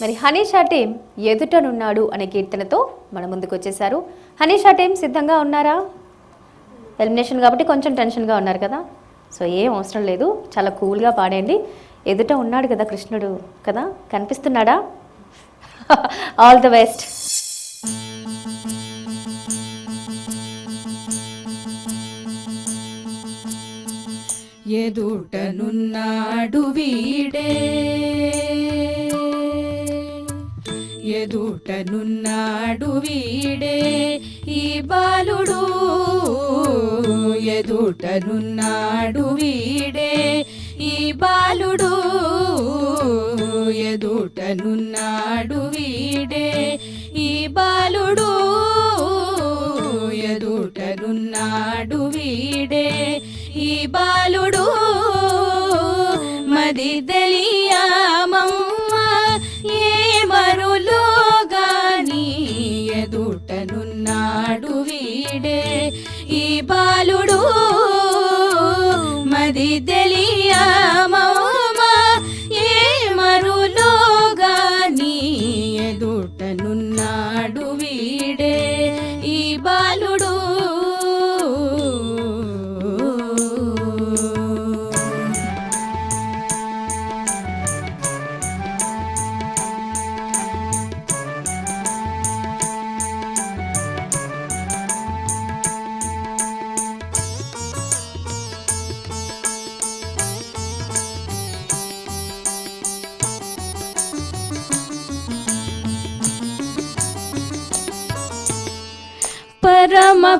మరి హనీషా టీం ఎదుటనున్నాడు అనే కీర్తనతో మన ముందుకు వచ్చేసారు హనీషా టీం సిద్ధంగా ఉన్నారా? ఎలిమినేషన్ కాబట్టి కొంచెం టెన్షన్గా ఉన్నారు కదా. సో ఏం అవసరం లేదు. చాలా కూల్గా పాడండి ఎదుట ఉన్నాడు కదా కృష్ణుడు కదా. కనిపిస్తున్నాడా? ఆల్ ద బెస్ట్ ఎదుటనున్నాడు వీడే. ఎదుటనున్నాడు వీడే ఈ బాలుడు. ఎదుటనున్నాడు వీడే ఈ బాలుడు. ఎదుటనున్నాడు వీడే ఈ బాలుడు. ఎదుటనున్నాడు వీడే ఈ బాలుడు.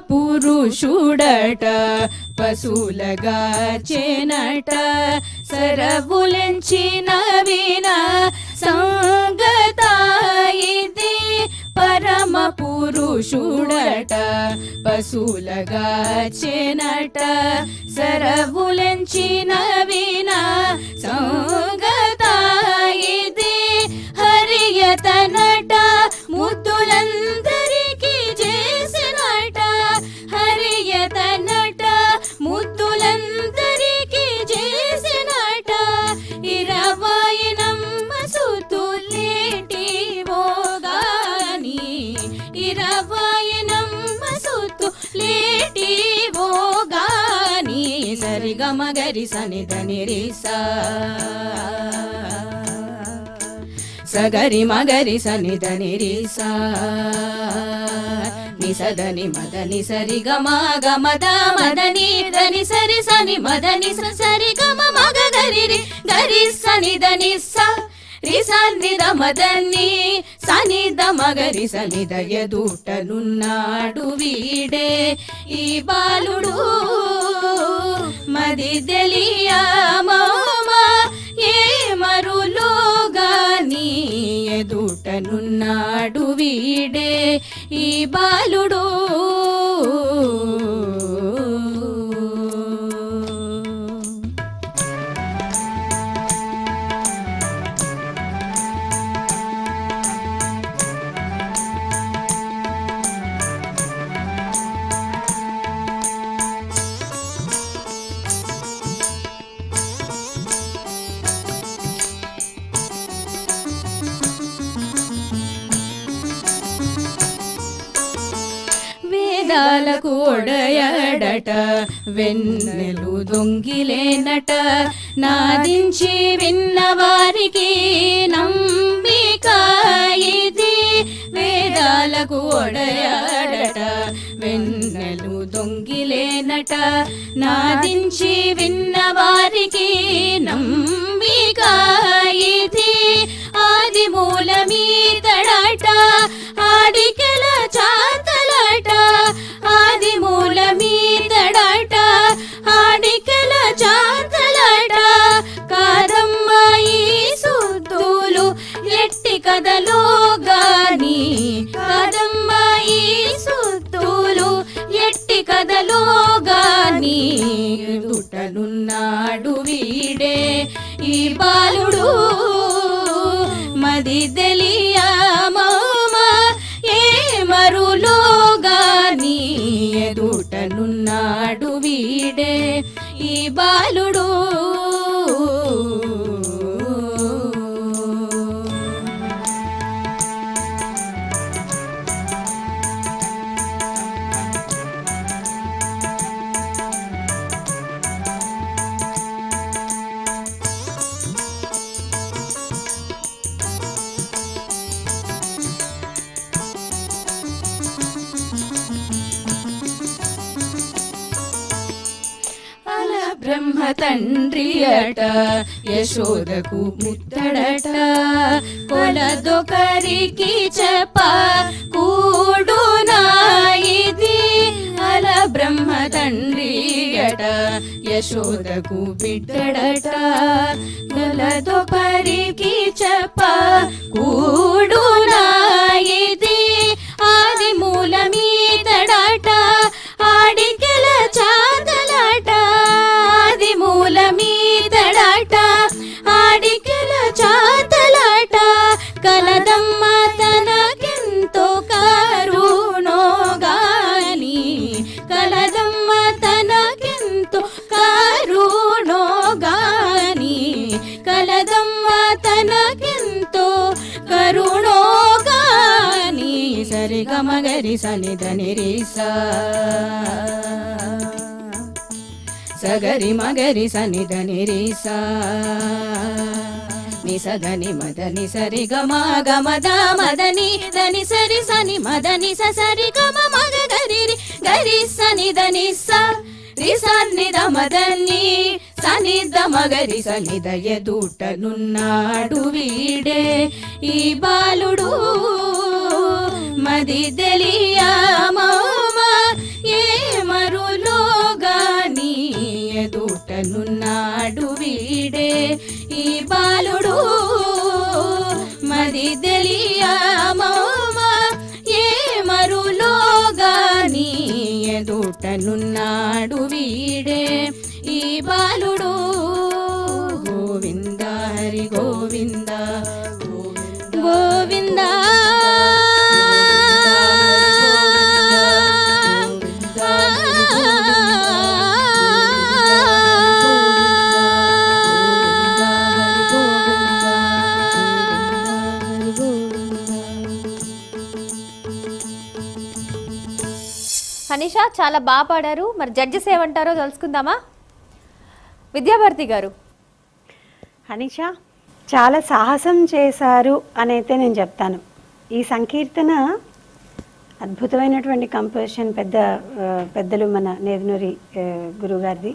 పురుషుడట పశువులగా చేనట సరవులెంచిన విన సంగత పరమ పురుషుడట పశువులగా చేనట సరవులెంచిన విన సంగత హరియతన సరిగమ సని దని రిసా సగరి మగరి సని దని రిసా నిసదని మదని సరి గమ గమద మదని దని సరి సని మదని సరి గమ మగ గరి రి గరి సని దని స రి సని ద మదని సని ద మగరి సని దయ ఎదుటనున్నాడు వీడే ఈ బాలుడు. మది ఏ మరులో ఎదుటనున్నాడు వీడే. ఈ బాలుడు వేదాలకు ఒడయడట వెన్నెలు దొంగిలేనట. నాదించి విన్నవారికి నంబిక ఇది. వేదాలకు ఒడయాడట వెన్నెలు దొంగిలేనట. నాదించి విన్నవారికి నంబిక ఇది. ఆది మూలమీతడట ఆడికెల బాలు తండ్రి అట యశోదకు ముద్దడట కొలదొకరికి చెప్ప కూడునా ఇది అల బ్రహ్మ తండ్రి అట యశోదకు బిడ్డడట. కొలదొకరికి చెప్ప కూడునా ఇది సని ధని రి సగరి మగరి సని ధని రి మదని సరి గమ గమద మదని దని సరి సని మదని స సరి గమ మగ గరి రి గరి సని దని స. సన్ని ద మదని సని ద మగరి సని దయ దూటనున్నాడు వీడే. ఈ బాలుడు మది ఏ మరులో ఎదుటనున్నాడు వీడే ఈ బాలుడు. మది తెలియా మామ ఏ మరులో గాని ఎదుటనున్నాడు వీడే ఈ బాలుడు. గోవింద హరి గోవింద హనీషా చాలా బాగా పాడారు. మరి జడ్జెస్ ఏమంటారో తెలుసుకుందామా? విద్యాభారతి గారు. హనీష చాలా సాహసం చేశారు అని అయితే నేను చెప్తాను. ఈ సంకీర్తన అద్భుతమైనటువంటి కంపోజిషన్ పెద్ద పెద్దలు మన నేదునూరి ఆ, గురుగారిది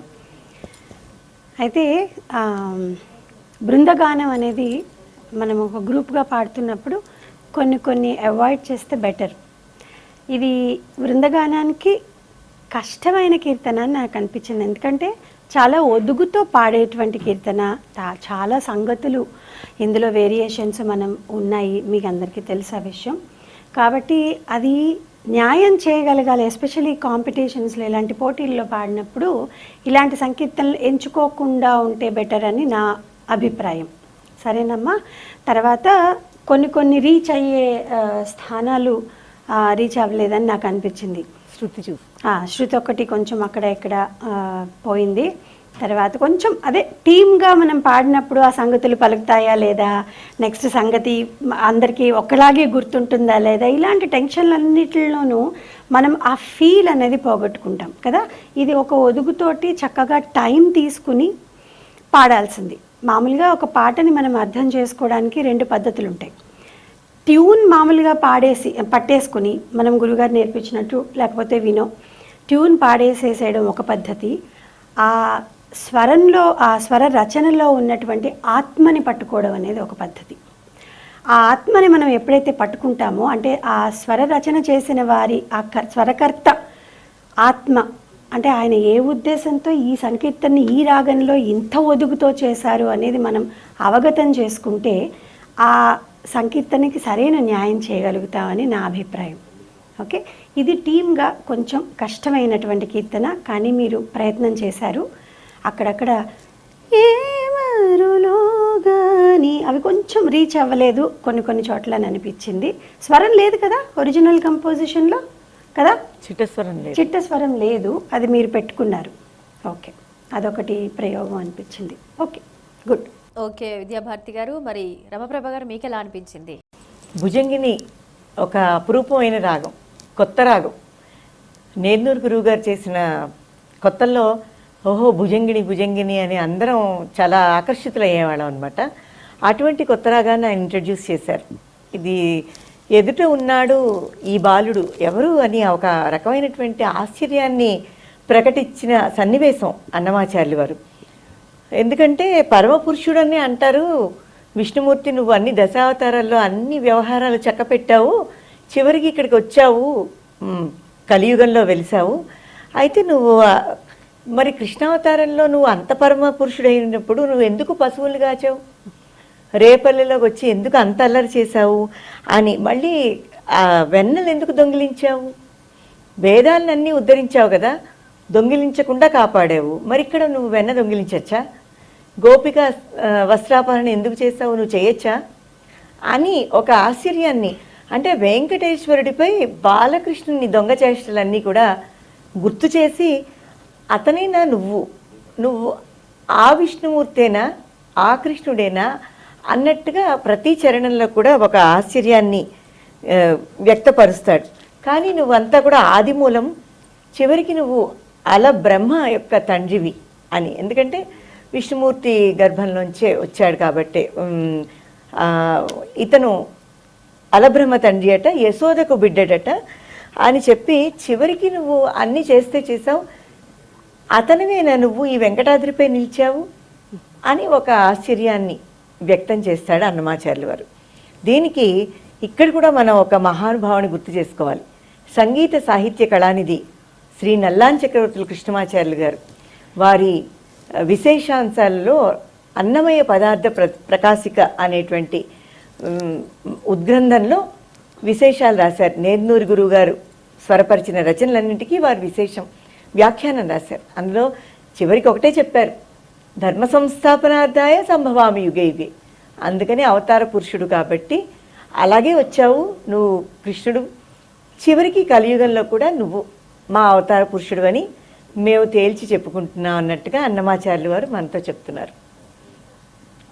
అయితే బృందగానం అనేది మనం ఒక గ్రూప్గా పాడుతున్నప్పుడు కొన్ని కొన్ని అవాయిడ్ చేస్తే బెటర్ ఇది బృందగానానికి కష్టమైన కీర్తన అని నాకు అనిపించింది. ఎందుకంటే చాలా ఒదుగుతో పాడేటువంటి కీర్తన చాలా సంగతులు ఇందులో వేరియేషన్స్ మనం ఉన్నాయి మీకు అందరికీ తెలుసు ఆ విషయం. కాబట్టి అది న్యాయం చేయగలగాలి ఎస్పెషలీ కాంపిటీషన్స్లో ఇలాంటి పోటీల్లో పాడినప్పుడు ఇలాంటి సంకీర్తనలు ఎంచుకోకుండా ఉంటే బెటర్ అని నా అభిప్రాయం. సరేనమ్మా? తర్వాత కొన్ని కొన్ని రీచ్ అయ్యే స్థానాలు రీచ్ అవ్వలేదని నాకు అనిపించింది. శృతి చూసి. శృతి ఒకటి కొంచెం అక్కడ ఇక్కడ పోయింది. తర్వాత కొంచెం అదే టీమ్గా మనం పాడినప్పుడు ఆ సంగతులు పలుకుతాయా లేదా? నెక్స్ట్ సంగతి అందరికీ ఒకలాగే గుర్తుంటుందా లేదా? ఇలాంటి టెన్షన్లన్నిటిలోనూ మనం ఆ ఫీల్ అనేది పోగొట్టుకుంటాం కదా? ఇది ఒక ఒదుగుతోటి చక్కగా టైం తీసుకుని పాడాల్సింది. మామూలుగా ఒక పాటని మనం అర్థం చేసుకోవడానికి రెండు పద్ధతులు ఉంటాయి ట్యూన్ మామూలుగా పాడేసి పట్టేసుకుని మనం గురుగారు నేర్పించినట్టు లేకపోతే వినో ట్యూన్ పాడేసేసేయడం ఒక పద్ధతి. ఆ స్వరంలో ఆ స్వర రచనలో ఉన్నటువంటి ఆత్మని పట్టుకోవడం అనేది ఒక పద్ధతి. ఆ ఆత్మని మనం ఎప్పుడైతే పట్టుకుంటామో అంటే ఆ స్వర రచన చేసిన వారి ఆ క స్వరకర్త ఆత్మ అంటే ఆయన ఏ ఉద్దేశంతో ఈ సంకీర్తనని ఈ రాగంలో ఇంత ఒదుగుతో చేశారు అనేది మనం అవగతం చేసుకుంటే ఆ సంకీర్తనకి సరైన న్యాయం చేయగలుగుతామని నా అభిప్రాయం. ఓకే? ఇది టీమ్గా కొంచెం కష్టమైనటువంటి కీర్తన కానీ మీరు ప్రయత్నం చేశారు. అక్కడక్కడ ఏమరులో గాని అవి కొంచెం రీచ్ అవ్వలేదు కొన్ని కొన్ని చోట్ల అని అనిపించింది. స్వరం లేదు కదా ఒరిజినల్ కంపోజిషన్లో? కదా? చిట్టస్వరం లేదు. చిట్ట స్వరం లేదు అది మీరు పెట్టుకున్నారు. ఓకే. అదొకటి ప్రయోగం అనిపించింది. ఓకే. గుడ్. ఓకే విద్యాభారతి గారు. మరి రమప్రభ గారు మీకు ఎలా అనిపించింది? భుజంగిని ఒక అపురూపమైన రాగం కొత్త రాగం. నేర్నూరు గురువు గారు చేసిన కొత్తల్లో ఓహో భుజంగిని భుజంగిని అని అందరం చాలా ఆకర్షితులయ్యేవాళ్ళం అనమాట అటువంటి కొత్త రాగాన్ని ఆయన ఇంట్రడ్యూస్ చేశారు. ఇది ఎదుట ఉన్నాడు ఈ బాలుడు ఎవరు అని ఒక రకమైనటువంటి ఆశ్చర్యాన్ని ప్రకటించిన సన్నివేశం అన్నమాచార్యులు వారు. ఎందుకంటే పరమపురుషుడని అంటారు విష్ణుమూర్తి నువ్వు అన్ని దశావతారాల్లో అన్ని వ్యవహారాలు చక్కపెట్టావు చివరికి ఇక్కడికి వచ్చావు కలియుగంలో వెలిసావు. అయితే నువ్వు మరి కృష్ణావతారంలో నువ్వు అంత పరమ పురుషుడైనప్పుడు నువ్వు ఎందుకు పశువులు కాచావు? రేపల్లెలోకి వచ్చి ఎందుకు అంత అల్లరి చేశావు? అని మళ్ళీ ఆ వెన్నెలు ఎందుకు దొంగిలించావు? వేదాలన్నీ ఉద్ధరించావు కదా దొంగిలించకుండా కాపాడావు. మరి ఇక్కడ నువ్వు వెన్న దొంగిలించచ్చా? గోపిక ఆ, వస్త్రాపహరణ ఎందుకు చేస్తావు నువ్వు చేయొచ్చా? అని ఒక ఆశ్చర్యాన్ని అంటే వెంకటేశ్వరుడిపై బాలకృష్ణుని దొంగ చేష్టలన్నీ కూడా గుర్తు చేసి అతనేనా నువ్వు? నువ్వు ఆ విష్ణుమూర్తేనా? ఆ కృష్ణుడేనా? అన్నట్టుగా ప్రతి చరణంలో కూడా ఒక ఆశ్చర్యాన్ని వ్యక్తపరుస్తాడు. కానీ నువ్వంతా కూడా ఆదిమూలం. చివరికి నువ్వు అల బ్రహ్మ యొక్క తండ్రివి అని. ఎందుకంటే విష్ణుమూర్తి గర్భంలోంచే వచ్చాడు కాబట్టి ఇతను అలబ్రహ్మ తండ్రి అట యశోదకు బిడ్డడట అని చెప్పి చివరికి నువ్వు అన్నీ చేస్తే చేసావు అతనివేనా నువ్వు ఈ వెంకటాద్రిపై నిలిచావు అని ఒక ఆశ్చర్యాన్ని వ్యక్తం చేస్తాడు అన్నమాచార్యులు వారు. దీనికి ఇక్కడ కూడా మనం ఒక మహానుభావుని గుర్తు చేసుకోవాలి. సంగీత సాహిత్య కళానిధి శ్రీ నల్లాన్ చక్రవర్తులు కృష్ణమాచార్యులు గారు వారి విశేషాంశాలలో అన్నమయ పదార్థ ప్ర ప్రకాశిక అనేటువంటి ఉద్గ్రంథంలో విశేషాలు రాశారు. నేర్నూరి గురువు గారు స్వరపరిచిన రచనలన్నింటికీ వారు విశేషం వ్యాఖ్యానం రాశారు. అందులో చివరికి ఒకటే చెప్పారు. ధర్మ సంస్థాపనార్థాయ సంభవామి యుగే ఇవి. అందుకని అవతార పురుషుడు కాబట్టి అలాగే వచ్చావు నువ్వు కృష్ణుడు. చివరికి కలియుగంలో కూడా నువ్వు. మా అవతార పురుషుడు అని మేము తేల్చి చెప్పుకుంటున్నాం అన్నట్టుగా అన్నమాచార్యులు వారు మనతో చెప్తున్నారు.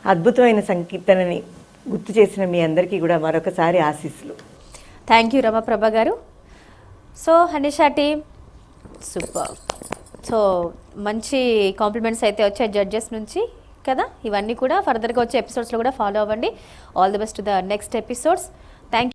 అద్భుతమైన సంకీర్తనని గుర్తు చేసిన మీ అందరికీ కూడా మరొకసారి ఆశీస్సులు. Thank you Ramaprabha garu. So Hanisha team super so మంచి కాంప్లిమెంట్స్ అయితే వచ్చాయి జడ్జెస్ నుంచి కదా? ఇవన్నీ కూడా ఫర్దర్గా వచ్చే ఎపిసోడ్స్లో కూడా ఫాలో అవ్వండి. All the best the next episodes thank